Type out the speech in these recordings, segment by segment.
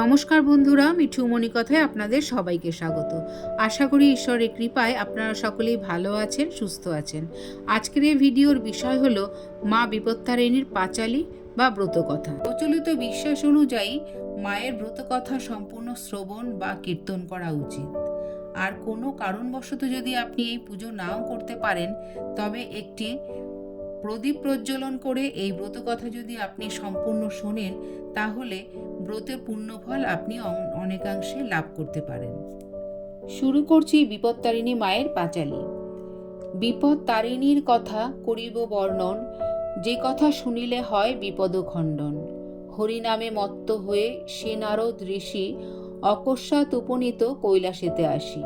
নমস্কার বন্ধুরা মিঠুমণি কথায় আপনাদের সবাইকে স্বাগত। আশা করি ঈশ্বরের কৃপায় আপনারা সকলেই ভালো আছেন, সুস্থ আছেন। আজকের এই ভিডিওর বিষয় হলো মা বিপত্তারিণীর পাঁচালী বা ব্রতকথা। প্রচলিত বিশ্বাস অনুযায়ী মায়ের ব্রতকথা সম্পূর্ণ শ্রবণ বা কীর্তন করা উচিত। আর কোনো কারণবশত যদি আপনি এই পুজো নাও করতে পারেন, তবে একটি প্রদীপ প্রজ্বলন করে এই ব্রত কথা যদি আপনি সম্পূর্ণ শোনেন, তাহলে ব্রতের পুণ্যফল আপনি অনেকাংশে লাভ করতে পারেন। শুরু করছি বিপত্তারিণী মায়ের পাঁচালী। বিপদ তারিণীর কথা করিব বর্ণন, যে কথা শুনিলে হয় বিপদ খণ্ডন হরিনামে মত্ত হয়ে সে নারদ ঋষি অকস্মাৎ উপনীত কৈলাসেতে আসি।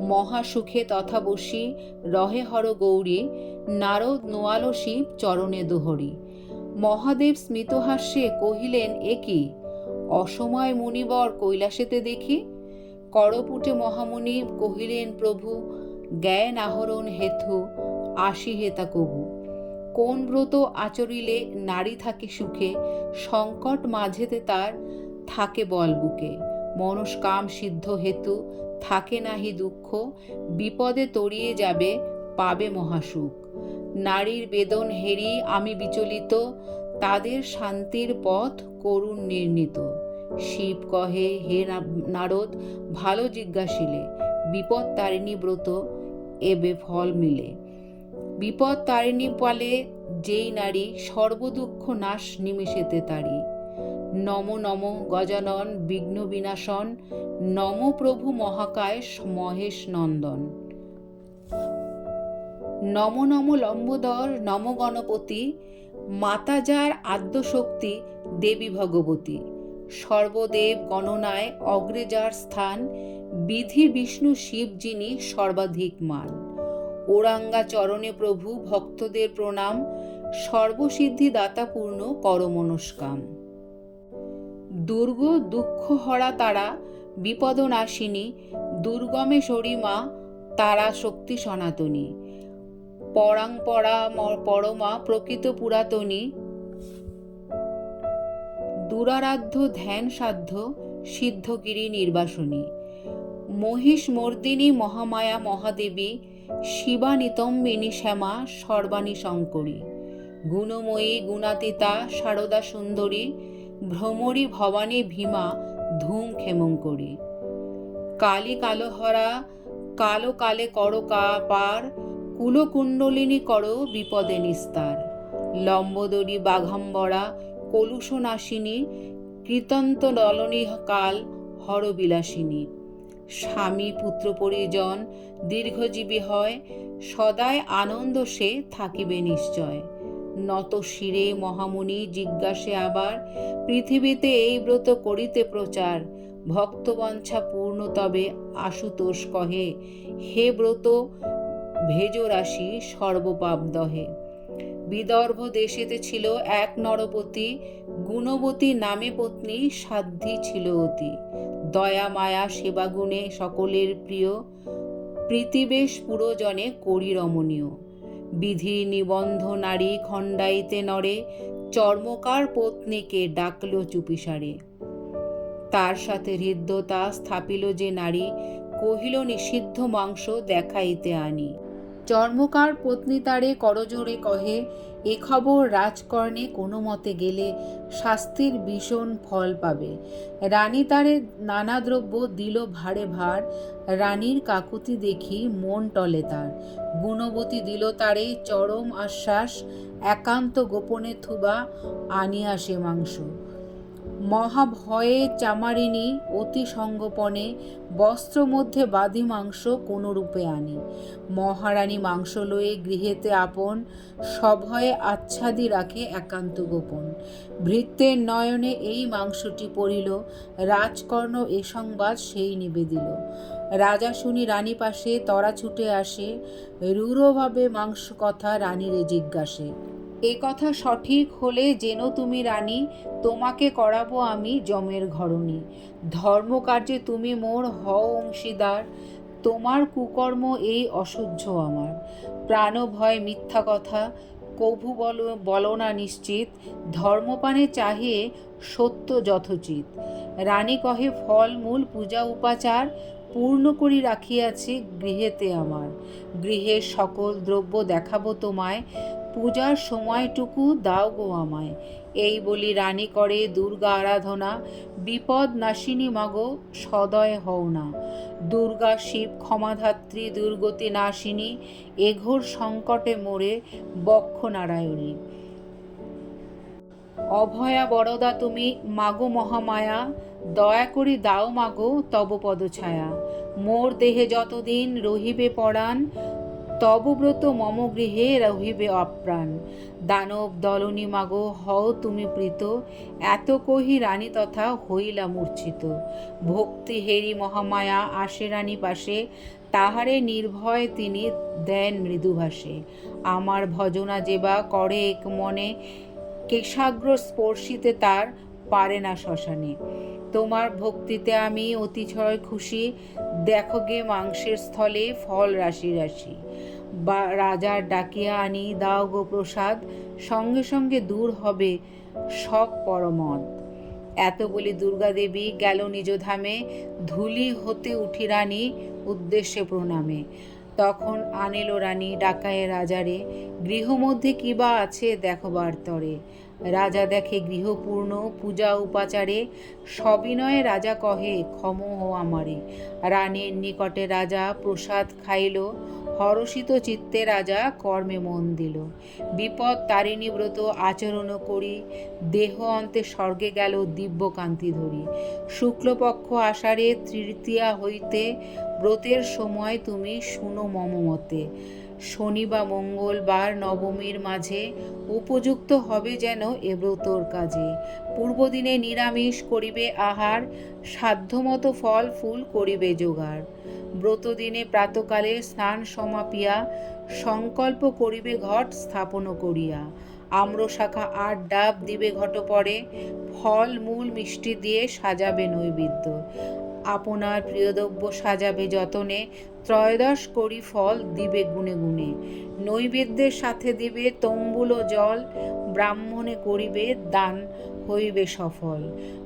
মহাসুখে তথা বসি রহে হর গৌরী, নারদ নোয়াল শিব চরণে দোহরি। মহাদেব স্মিতহাস্যে কহিলেন, এ কি? অসময় মুনিবর কৈলাসেতে দেখি? করপুটে মহামুনি কহিলেন, প্রভু, জ্ঞান আহরণ হেতু আসি হেতা কবু। কোন ব্রত আচরিলে নারী থাকে সুখে, সংকট মাঝেতে তার থাকে বল বুকে। মনস্কাম সিদ্ধ হেতু থাকে নাহি দুঃখ, বিপদে তরিয়ে যাবে, পাবে মহাসুখ। নারীর বেদন হেরি আমি বিচলিত, তাদের শান্তির পথ করুণ নির্ণীত। শিব কহে, হে নারদ, ভালো জিজ্ঞাসিলে, বিপদ তারিণী ব্রত, এবে ফল মিলে। বিপদ তারিণী পালে যেই নারী সর্বদুঃখ নাশ নিমিষেতে তারি। নম নম গজানন বিঘ্ন বিনাশন, নম প্রভু মহাকায় মহেশ নন্দন। নম নম লম্বোদর, নম গণপতি, মাতা যার আদ্যশক্তি, দেবী ভগবতী। সর্বদেব গণনায় অগ্রে যার স্থান, বিধি বিষ্ণু শিব যিনি সর্বাধিক মান। ওরাঙ্গা চরণে প্রভু ভক্তদের প্রণাম সর্বসিদ্ধি দাতাপূর্ণ করমনস্কাম। দুর্গ দুঃখ হরা তারা বিপদ নাশিনী দুর্গমে সরিমা তারা শক্তি সনাতনী। পরাং পরা পরমা প্রকৃত পুরাতনী। দুরারাধ্য ধ্যান সাধ্য, সিদ্ধগিরি নির্বাসনী। মহিষ মর্দিনী মহামায়া মহাদেবী শিবা নিতম্বিনী শ্যামা সর্বাণী শঙ্করী। গুণময়ী গুণাতীতা সারদা সুন্দরী ভ্রমরী ভবানী ভীমা ধূম ক্ষেমঙ্করী কালী কালোহরা কালো কালে করো কা পার কুলকুণ্ডলিনী করো বিপদে নিস্তার। লম্বোদরী বাঘাম্বরা কলুষনাশিনী কৃতন্ত নলনী কাল হরবিলাসিনী স্বামী পুত্র পরিজন, দীর্ঘজীবী হয়, সদায় আনন্দ সে থাকিবে নিশ্চয়। নত শিরে মহামুনি জিজ্ঞাসে আবার, পৃথিবীতে এই ব্রত করিতে প্রচার, ভক্তবঞ্ছা পূর্ণ তবে আশুতোষ কহে, হে ব্রত ভেজ রাশি সর্বপাপ দহে বিদর্ভ দেশেতে ছিল এক নরপতি, গুণবতী নামে পত্নী সাধ্যী ছিল অতি। দয়া, মায়া সেবা গুণে সকলের প্রিয়, প্রীতিবেশ পুরোজনে করি রমণীয় বিধি নিবন্ধ নারী খণ্ডাইতে নরে চর্মকার পত্নীকে ডাকল চুপিসারে। তার সাথে হৃদ্যতা স্থাপিল যে নারী, কহিল, নিষিদ্ধ মাংস দেখাইতে আনি। চর্মকার পত্নী তারে করজোরে কহে এ খবর রাজকর্ণে কোনো মতে গেলে শাস্তির ভীষণ ফল পাবে। রানী তারে নানা দ্রব্য দিল ভারে ভার রানীর কাকুতি দেখি মন টলে তার। গুণবতী দিল তারে চরম আশ্বাস। একান্ত গোপনে থুবা আনিয়া সে মাংস। মহাভয়ে চামারিনী অতি সঙ্গোপনে বস্ত্র মধ্যে বাঁধি মাংস কোনো রূপে আনি। মহারানী মাংস লয়ে গৃহেতে আপন, সভয়ে আচ্ছাদি রাখে একান্ত গোপন। ভৃত্যের নয়নে এই মাংসটি পড়িল, রাজকর্ণ এ সংবাদ সেই নিবেদিল। রাজা শুনি রানী পাশে তরা ছুটে আসে, রূঢ়ভাবে মাংস কথা রানীরে জিজ্ঞাসে। এ কথা সঠিক হলে যেন তুমি রানী, তোমাকে করাবো আমি জমের ঘরণী। ধর্মকার্যে তুমি মোর হও অংশীদার, তোমার কুকর্ম এই অসহ্য আমার। প্রাণভয় মিথ্যা কথা, কভু বল, বলো না নিশ্চিত, ধর্মপানে চাহিয়ে সত্য যথোচিত। রানী কহে, ফল, মূল, পূজা, উপাচার পূর্ণ করি রাখিয়াছি গৃহেতে আমার। গৃহের সকল দ্রব্য দেখাবো তোমায় পূজার সময়টুকু দাও গো আমায়। এই বলি রানী করে দুর্গা আরাধনা। বিপদ নাশিনী মাগো, সদয় হও না। দুর্গা শিব ক্ষমাধাত্রী, দুর্গতি নাশিনী, এঘোর সংকটে মোরে বক্ষ নারায়ণী। অভয়া বরদা তুমি মাগো মহামায়া, দয়া করি দাও মাগো তব পদছায়া। মোর দেহে যতদিন রহিবে পরাণ তব ব্রত মম গৃহে রহিবে অপ্রাণ। দানব দলনী মাগো, হও তুমি প্রীত। এত কহি রানী তথা হইলা মূর্ছিত। ভক্তি হেরি মহামায়া আসে রানী পাশে। তাহারে নির্ভয় তিনি দেন মৃদুভাষে। আমার ভজনা যেবা করে এক মনে, কেশাগ্র স্পর্শিতে তার পারে না শ্মশানে। তোমার ভক্তিতে আমি অতিশয় খুশি। দেখো গে মাংসের স্থলে ফল রাশি রাশি। বা রাজার ডাকিয়া আনি, দাও গো প্রসাদ, সঙ্গে সঙ্গে দূর হবে সব পরমদ। এত বলি দুর্গা দেবী গেল নিজ ধামে, ধুলি হতে উঠি রানী উদ্দেশ্যে প্রণামে। তখন আনিল রানী ডাকায়ে রাজারে, গৃহমধ্যে কিবা আছে দেখবার তরে। রাজা দেখে গৃহপূর্ণ, পূজা উপাচারে, সবিনয়ে রাজা কহে, ক্ষম হো আমারে। রানীর নিকটে রাজা প্রসাদ খাইল, হরষিত চিত্তে রাজা কর্মে মন দিল। বিপদ তারিণী ব্রত আচরণ করি, দেহ অন্তে স্বর্গে গেল দিব্যকান্তি ধরি। শুক্লপক্ষ আষাঢ়ে তৃতীয়া হইতে ব্রতের সময় তুমি শুনো মম মতে। শনি বা মঙ্গলবার নবমীর মাঝে উপযুক্ত হবে যেন এ ব্রতর কাজে। পূর্বদিনে নিরামিষ করিবে আহার, সাধ্যমতো ফল ফুল করিবে জোগাড়। ব্রতদিনে প্রাতকালে স্নান সমাপিয়া, সংকল্প করিবে ঘট স্থাপন করিয়া। আম্র শাখা আট ডাব দিবে ঘট পরে, ফল, মূল, মিষ্টি দিয়ে সাজাবে নৈবেদ্য। আপনার প্রিয়দ্রব্য সাজাবে যতনে ত্রয়োদশ করি ফল দিবে গুনে গুনে। নৈবেদ্যের সাথে দিবে তম্বুল ও জল, ব্রাহ্মণে করিবে দান, হইবে সফল।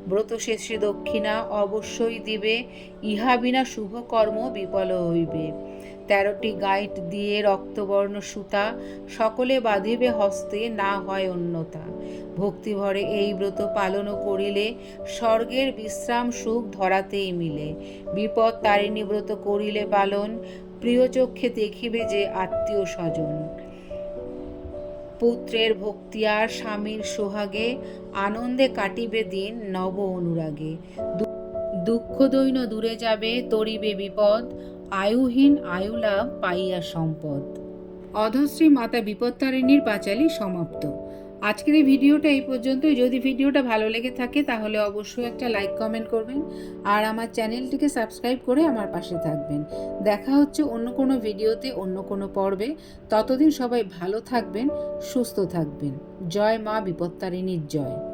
ব্রত শেষে দক্ষিণা অবশ্যই দিবে, ইহা বিনা শুভ কর্ম বিফল হইবে। তেরোটি গাইট দিয়ে রক্তবর্ণ সুতা সকলে বাঁধিবে হস্তে, না হয় অন্যতা। ভক্তিভরে এই ব্রত পালন করিলে স্বর্গের বিশ্রাম সুখ ধরাতেই মিলে। বিপদ তারিণী ব্রত করিলে পালন, প্রিয় চক্ষে দেখিবে যে আত্মীয় স্বজন। পুত্রের ভক্তি আর স্বামীর সোহাগে আনন্দে কাটিবে দিন নব অনুরাগে। দুঃখ দৈন্য দূরে যাবে, তরিবে বিপদ আয়ুহীন আয়ুলাভ পাইয়া সম্পদ। অধশ্রী মাতা বিপত্তারিণীর পাঁচালী সমাপ্ত। আজকের এই ভিডিওটা এই পর্যন্তই। যদি ভিডিওটা ভালো লেগে থাকে, তাহলে অবশ্যই একটা লাইক, কমেন্ট করবেন আর আমার চ্যানেলটিকে সাবস্ক্রাইব করে আমার পাশে থাকবেন। দেখা হচ্ছে অন্য কোনো ভিডিওতে, অন্য কোনো পর্বে। ততদিন সবাই ভালো থাকবেন, সুস্থ থাকবেন। জয় মা বিপত্তারিণীর জয়।